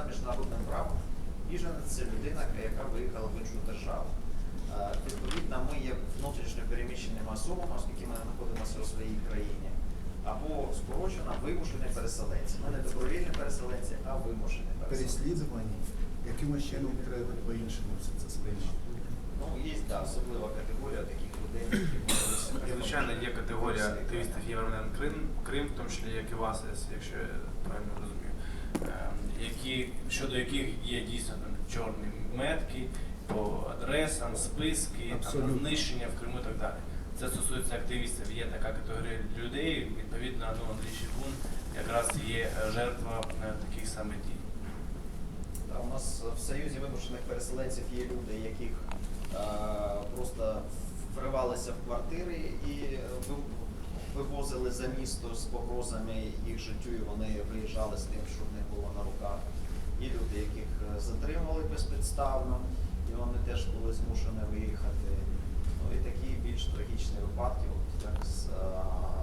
за міжнародним правом. Біженець це людина, яка виїхала в іншу державу. Е, Відповідно, ми є внутрішньо переміщеними особами, оскільки ми знаходимося у своїй країні, або скорочено вимушені переселенці. Ми не добровільні переселенці, а вимушені переселенці. переслідувані, якимось чином треба по-іншому все це сприймати. Ну, є да, особлива категорія таких людей, які. І, звичайно, є категорія активістів Євромен Крим, Крим, в тому числі як і вас, якщо я правильно розумію, які, щодо яких є дійсно там чорні метки по адресам, списки, там, знищення в Криму і так далі. Це стосується активістів. Є така категорія людей, відповідно, ну, Андрій Щепун якраз є жертва е, таких саме дій. У нас в Союзі вимушених переселенців є люди, яких е, просто вривалися в квартири і е, вивозили за місто з погрозами їх життю, і вони виїжджали з тим, що в них було на руках. І люди, яких е, затримали безпідставно, і вони теж були змушені виїхати. Ну і такі більш трагічні випадки, от як з. Е,